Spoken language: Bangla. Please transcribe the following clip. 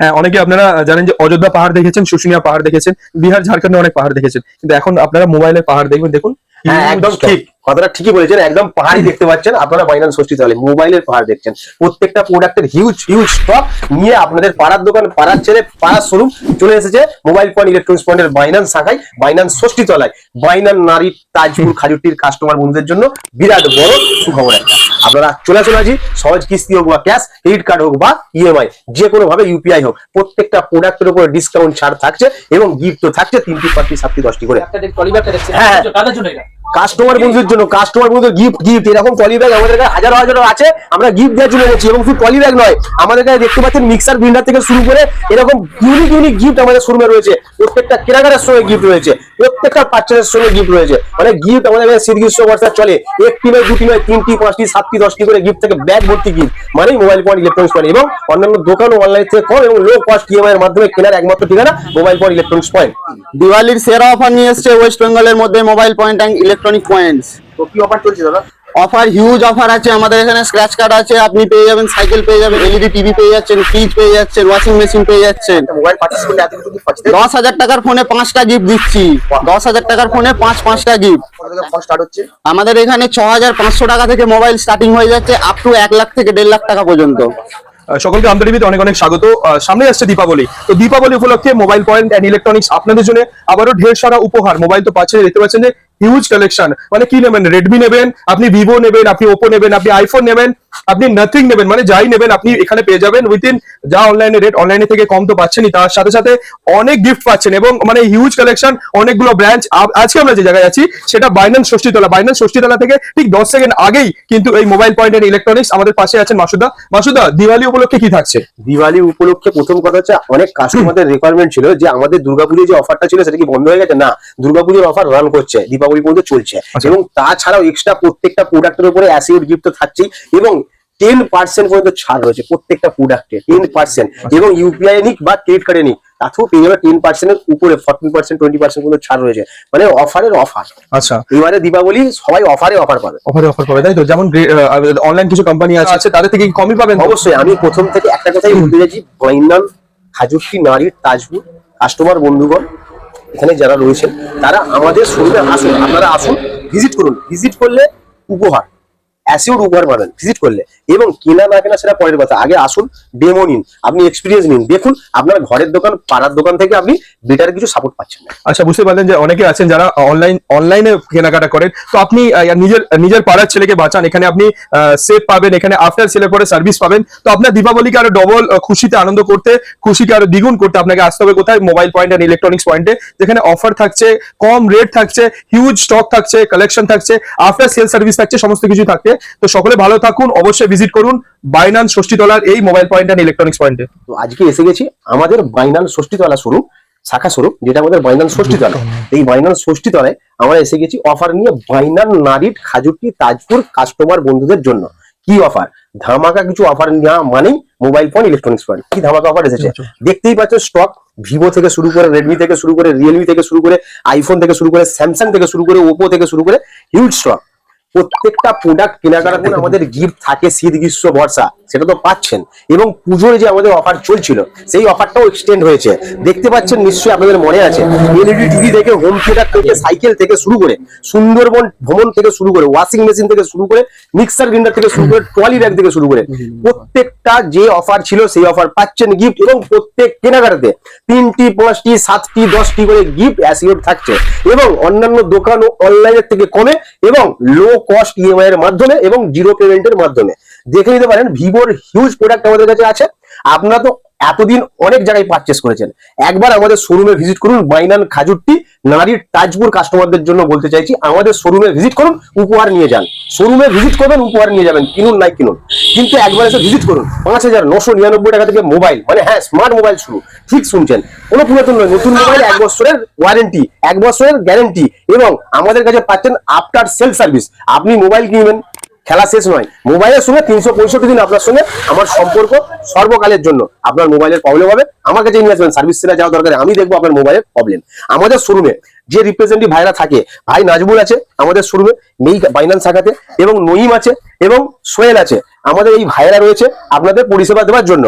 হ্যাঁ অনেকে আপনারা জানেন যে অযোধ্যা পাহাড় দেখেছেন শুশুনিয়া পাহাড় দেখেছেন বিহার ঝাড়খণ্ডে অনেক পাহাড় দেখেছেন। কিন্তু এখন আপনারা মোবাইলে পাহাড় দেখবেন দেখুন হ্যাঁ একদম ঠিক। কথাটা ঠিকই বলেছেন একদম পাহাড়ি দেখতে পাচ্ছেন আপনারা বাইনান্স ষষ্ঠী তাহলে মোবাইলের পাহাড় দেখছেন। প্রত্যেকটা প্রোডাক্টের হিউজ হিউজ স্টক নিয়ে আপনাদের পাড়ার দোকান পাড়ার ছেলে পাড়ার শোরুম চলে এসেছে মোবাইল পয়েন্ট ইলেকট্রনিক্স পয়েন্টের বাইনান্স শাখায় বাইনান্স ষষ্ঠী তলায়। বাইনান নারী তাজপুর খাজুটির কাস্টমার বন্ধুদের জন্য বিরাট বড় সুখবর একটা আপনারা চলে চলে আসি সহজ কিস্তি হোক বা ক্যাশ ক্রেডিট কার্ড হোক বা ইএমআই যে কোনো ভাবে ইউপিআই হোক প্রত্যেকটা প্রোডাক্টের উপর ডিসকাউন্ট ছাড় থাকছে এবং গিফট থাকছে তিনটি পাঁচটি সাতটি দশটি করে। হ্যাঁ। এটা? কাস্টমার বন্ধুদের জন্য কাস্টমার বন্ধুদের গিফট গিফট এরকম টলি ব্যাগ আমাদের কাছে হাজার হাজার আছে। আমরা গিফট দেওয়ার জন্য এনেছি এবং শুধু টলি ব্যাগ নয় আমাদের কাছে দেখতে পাচ্ছেন মিক্সার গ্রিন্ডার থেকে শুরু করে এরকম ইউনিক ইউনিক গিফট আমাদের শোরুমে রয়েছে। প্রত্যেকটা কেনাকাটার সঙ্গে গিফট রয়েছে প্রত্যেকটা পার্চেসের সঙ্গে গিফট রয়েছে। মানে গিফট আমাদের কাছে শীত গ্রীষ্ম বর্ষা চলে। একটি নয় দুটি নয় তিনটি পাঁচটি সাতটি দশটি করে গিফট থেকে ব্যাগ ভর্তি গিফট মানে মোবাইল পয়েন্ট ইলেকট্রনিক্স পয়েন্ট এবং অন্যান্য দোকান অনলাইন থেকে কম এবং লো কস্ট ইএমআই এর মাধ্যমে কেনার একমাত্র ঠিকানা মোবাইল পয়েন্ট ইলেকট্রনিক্স পয়েন্ট দিওয়ালির সেরা অফার নিয়ে এসছে ওয়েস্ট বেঙ্গলের মধ্যে mobile point and electronic points তো কি অফার চলছে দাদা? অফার হিউজ অফার আছে আমাদের এখানে স্ক্র্যাচ কার্ড আছে আপনি পেয়ে যাবেন সাইকেল পেয়ে যাবেন এলইডি টিভি পেয়ে যাচ্ছেন ফ্রিজ পেয়ে যাচ্ছেন ওয়াশিং মেশিন পেয়ে যাচ্ছেন। পাচ্ছি দশ হাজার টাকার ফোনে পাঁচটা গিফট দিচ্ছি। দশ হাজার টাকার ফোনে পাঁচ পাঁচটা গিফট আমাদের এখানে ছ হাজার পাঁচশো টাকা থেকে মোবাইল স্টার্টিং হয়ে যাচ্ছে আপ টু এক লাখ থেকে দেড় লাখ টাকা পর্যন্ত। সকলকে আন্তরিক অনেক অনেক স্বাগত। সামনে আসছে দীপাবলি। তো দীপাবলি উপলক্ষে মোবাইল পয়েন্ট অ্যান্ড ইলেকট্রনিক্স আপনাদের জন্য আবারও ঢের সারা উপহার। মোবাইল তো পাচ্ছেন দেখতে পাচ্ছেন যে হিউজ কালেকশন মানে কি নেবেন? রেডমি নেবেন, আপনি ভিভো নেবেন, আপনি ওপো নেবেন, আপনি আইফোন নেবেন, আপনি নাথিং নেবেন মানে যাই নেবেন, আপনি এখানে পেয়ে যাবেন উইথিন যা অনলাইনে রেট অনলাইনে থেকে কম তো পাচ্ছেনই, তার সাথে সাথে অনেক গিফট পাচ্ছেন এবং মানে হিউজ কালেকশন অনেকগুলো ব্রাঞ্চ আজকে আমরা যে জায়গায় আছি, সেটা বাইন্যান্স ষষ্ঠীতলা। বাইন্যান্স ষষ্ঠীতলা থেকে ঠিক দশ সেকেন্ড আগেই কিন্তু এই মোবাইল পয়েন্ট এন্ড ইলেকট্রনিক্স আমাদের পাশে আছেন মাসুদা। মাসুদা দিওয়ালি উপলক্ষে কি থাকছে? দিওয়ালি উপলক্ষে প্রথম কথা হচ্ছে, অনেক কাস্টমারদের রিকোয়ারমেন্ট ছিল যে আমাদের দুর্গাপুজোর যে অফারটা ছিল, সেটা কি বন্ধ হয়ে গেছে? না, দুর্গাপুজোর অফার রান করছে। দীপাবলি পর্যন্ত চলছে। আচ্ছা। এবং তাছাড়াও এক্সট্রা প্রত্যেকটা প্রোডাক্টের উপরে অ্যাসিড গিফট তো থাকছেই এবং টেন পার্সেন্ট পর্যন্ত ছাড় রয়েছে প্রত্যেকটা প্রোডাক্টে টেন পার্সেন্ট এবং ইউপিআই নিক বা ক্রেডিট কার্ডে নিক তাতেও পেয়ে যাবে টেন পার্সেন্টের উপরে ফর্টিন পার্সেন্ট টোয়েন্টি পার্সেন্ট পর্যন্ত ছাড় রয়েছে। মানে অফারের অফার। আচ্ছা। এবারে দীপাবলি সবাই অফারে অফার পাবে। অফারে অফার পাবে তাই তো? যেমন অনলাইন কিছু কোম্পানি আছে তাদের থেকে কমই পাবেন অবশ্যই আমি প্রথম থেকে একটা কথাই বলতে চাইছি। বাইনান খাজুরটি নারীর তাজপুর কাস্টমার বন্ধুগণ এখানে যারা রয়েছেন তারা আমাদের শরীরে আসুন। আপনারা আসুন ভিজিট করুন। ভিজিট করলে উপহার। অ্যাসিওর উপহার পাবেন ভিজিট করলে। এবং কেনা না কেনা সেটা পরের কথা। আগে আসুন ডেমো নিন, আপনি এক্সপিরিয়েন্স নিন। দেখুন, আপনার ঘরের দোকান, পাড়ার দোকান থেকে আপনি বেটার কিছু সাপোর্ট পাচ্ছেন আচ্ছা বুঝতে পারলেন যে অনেকে আছেন যারা অনলাইন অনলাইনে কেনাকাটা করেন। তো আপনি নিজের নিজের পাড়ার ছেলেকে বাঁচান। এখানে আপনি সেফ পাবেন। এখানে আফটার সেলের পরে সার্ভিস পাবেন। তো আপনার দীপাবলিকে আরও ডবল খুশিতে আনন্দ করতে, খুশিকে আরও দ্বিগুণ করতে আপনাকে আসতে হবে কোথায়? মোবাইল পয়েন্ট এন্ড ইলেকট্রনিক্স পয়েন্টে যেখানে অফার থাকছে, কম রেট থাকছে হিউজ স্টক থাকছে কালেকশন থাকছে আফটার সেল সার্ভিস থাকছে, সমস্ত কিছু থাকছে। তো সকলে ভালো থাকুন, অবশ্যই ভিজিট করুন বাইনান্স ষষ্ঠীতলার এই মোবাইল পয়েন্ট এন্ড ইলেকট্রনিক্স পয়েন্টে তো আজকে এসে গেছি আমাদের বাইনাল ষষ্ঠীতলা শোরুম, শাখা শোরুম, যেটা আমাদের বাইনাল ষষ্ঠীতলা। এই বাইনাল ষষ্ঠীতলায় আমরা এসে গেছি অফার নিয়ে বাইনাল নারীর খাজুরটি, তাজপুর কাস্টমার বন্ধুদের জন্য। কি অফার ধামাকা কিছু অফার নেওয়া মানেই মোবাইল ফোন ইলেকট্রনিক্স পয়েন্ট কি ধামাকা অফার এসেছে? দেখতেই পাচ্ছ স্টক ভিভো থেকে শুরু করে রেডমি থেকে শুরু করে রিয়েলমি থেকে শুরু করে আইফোন থেকে শুরু করে স্যামসাং থেকে শুরু করে ওপো থেকে শুরু করে হিউজ স্টক প্রত্যেকটা প্রোডাক্ট কেনাকাটার জন্য আমাদের গিফট থাকে, শীত, গ্রীষ্ম, বর্ষা, সেটা তো পাচ্ছেন। এবং পুজোর যে আমাদের অফার চলছিল, সেই অফারটাও এক্সটেন্ড হয়েছে। দেখতে পাচ্ছেন নিশ্চয়ই আপনাদের মনে আছে এলইডি টিভি থেকে হোম থিয়েটার থেকে সাইকেল থেকে শুরু করে, সুন্দরবন ভ্রমণ থেকে শুরু করে ওয়াশিং মেশিন থেকে শুরু করে মিক্সার গ্রিন্ডার থেকে শুরু করে ট্রলি ব্যাগ থেকে শুরু করে, প্রত্যেকটা যে অফার ছিল, সেই অফার পাচ্ছেন গিফট এবং প্রত্যেক কেনাকাটাতে তিনটি, পাঁচটি, সাতটি, দশটি করে গিফট অ্যাসিওর থাকছে। এবং অন্যান্য দোকান ও অনলাইনের থেকে কমে এবং লো কস্ট ইএমআই এর মাধ্যমে এবং জিরো পেমেন্টের মাধ্যমে। দেখে নিতে পারেন ভিভোর হিউজ প্রোডাক্ট আমাদের কাছে আছে। আপনারা তো এতদিন অনেক জায়গায় পারচেস করেছেন। একবার আমাদের শোরুমে ভিজিট করুন বাইনান খাজুরটি নারীর তাজপুর কাস্টমারদের জন্য বলতে চাইছি। আমাদের শোরুমে ভিজিট করুন উপহার নিয়ে যান। শোরুমে ভিজিট করবেন উপহার নিয়ে যাবেন কিনুন নাই কিনুন। কিন্তু একবার এসে ভিজিট করুন। পাঁচ হাজার নশো নিরানব্বই টাকা থেকে মোবাইল মানে হ্যাঁ স্মার্ট মোবাইল শুরু। ঠিক শুনছেন? কোনো পুরাতন নয় নতুন মোবাইল এক বছরের ওয়ারেন্টি এক বছরের গ্যারেন্টি এবং আমাদের কাছে পাচ্ছেন আফটার সেল সার্ভিস আপনি মোবাইল কিনবেন খেলা শেষ নয়। মোবাইলের সঙ্গে তিনশো পঁয়ষট্টি দিন আপনার সঙ্গে আমার সম্পর্ক সর্বকালের জন্য। আপনার মোবাইলের প্রবলেম হবে। আমার কাছে আসবেন সার্ভিস সেটা যাওয়া দরকার আমি দেখব আপনার মোবাইলের প্রবলেম আমাদের শোরুমে যে রিপ্রেজেন্টেটিভ ভাইরা থাকে, ভাই নাজমুল আছে আমাদের শোরুমে মেই বাইনান্স শাখাতে, এবং নঈম আছে, এবং সোহেল আছে। আমাদের এই ভাইরা রয়েছে আপনাদের পরিষেবা দেওয়ার জন্য।